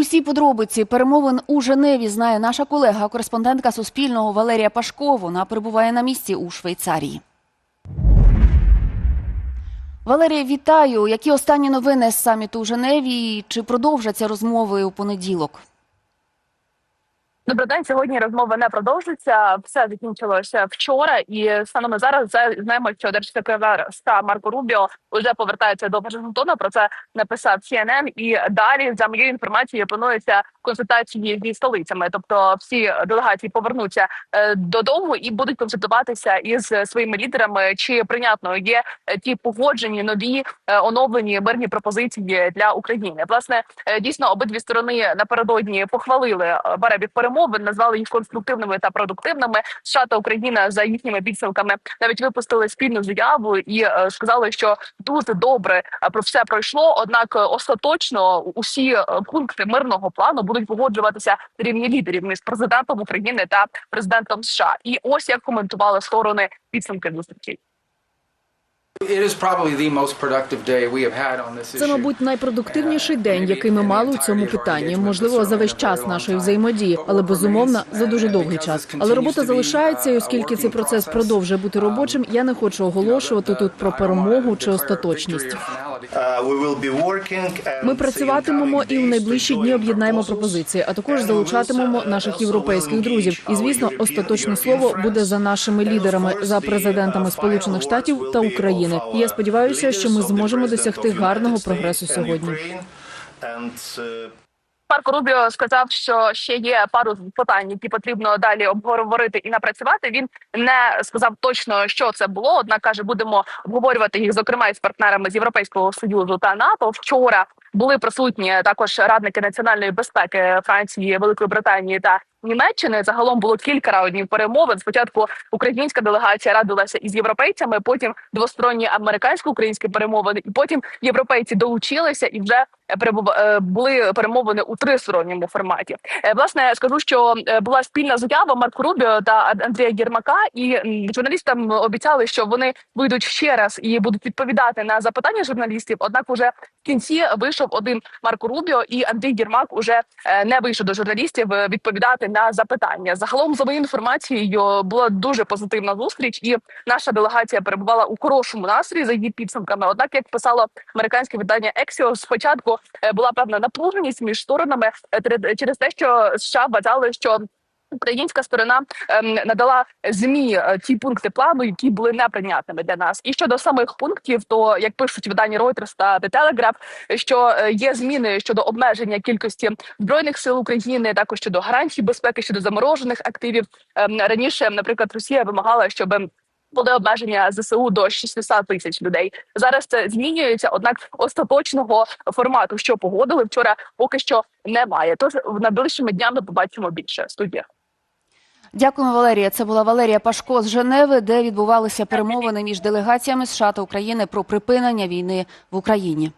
Усі подробиці перемовин у Женеві знає наша колега, кореспондентка Суспільного Валерія Пашко. Вона перебуває на місці у Швейцарії. Валерія, вітаю. Які останні новини з саміту у Женеві? Чи продовжаться розмови у понеділок? Добрий день. Сьогодні розмова не продовжується. Все закінчилося вчора, і станом на зараз за- знаємо, що держсекретар США Марко Рубіо вже повертається до Вашингтона. Про це написав CNN. І далі, за моєю інформацією, плануються консультації зі столицями. Тобто, всі делегації повернуться е, додому і будуть консультуватися із своїми лідерами, чи прийнятно є е, ті погоджені нові е, оновлені мирні пропозиції для України. Власне, Дійсно, обидві сторони напередодні похвалили е, перебіг перемовин, назвали їх конструктивними та продуктивними. США та Україна за їхніми підсумками навіть випустили спільну заяву і е, сказали, що дуже добре е, про все пройшло. Однак, е, остаточно усі пункти мирного плану будуть погоджуватися рівні лідерів між президентом України та президентом США. І ось як коментували сторони підсумки зустрічей. Це, мабуть, найпродуктивніший день, який ми мали у цьому питанні. Можливо, за весь час нашої взаємодії, але безумовно за дуже довгий час. Але робота залишається, і оскільки цей процес продовжує бути робочим, я не хочу оголошувати тут про перемогу чи остаточність. Ми працюватимемо і в найближчі дні об'єднаємо пропозиції, а також залучатимемо наших європейських друзів. І звісно, остаточне слово буде за нашими лідерами, за президентами Сполучених Штатів та України. І я сподіваюся, що ми зможемо досягти гарного прогресу сьогодні. Марко Рубіо сказав, що ще є пару питань, які потрібно далі обговорити і напрацювати. Він не сказав точно, що це було. Однак каже, будемо обговорювати їх, зокрема із партнерами з Європейського союзу та НАТО. Вчора були присутні також радники національної безпеки Франції, Великої Британії та Німеччини. Загалом було кілька раундів перемовин. Спочатку українська делегація радилася із європейцями, потім двосторонні американсько-українські перемовини, і потім європейці долучилися і вже е, були перемовини у тристоронньому форматі. Е, Власне, скажу, що е, була спільна заява Марко Рубіо та Ан- Андрія Єрмака, і журналістам обіцяли, що вони вийдуть ще раз і будуть відповідати на запитання журналістів. Однак, уже в кінці вийшов один Марко Рубіо, і Андрій Єрмак уже не вийшов до журналістів відповідати на запитання. Загалом, за моєю інформацією, була дуже позитивна зустріч, і наша делегація перебувала у хорошому настрої за її підсумками. Однак, як писало американське видання Ексіо, спочатку е, була певна напруженість між сторонами е, через те, що США вважали, що Українська сторона ем, надала змі е, ті пункти плану, які були неприйнятними для нас. І щодо самих пунктів, то як пишуть видання Reuters та The Telegraph, що е, є зміни щодо обмеження кількості збройних сил України, також щодо гарантій безпеки, щодо заморожених активів. Ем, раніше, наприклад, Росія вимагала, щоб були обмеження ЗСУ до 600 тисяч людей. Зараз це змінюється, однак остаточного формату, що погодили вчора, поки що немає. Тож в найближчими днями побачимо більше студія. Дякуємо, Валерія. Це була Валерія Пашко з Женеви, де відбувалися перемовини між делегаціями США та України про припинення війни в Україні.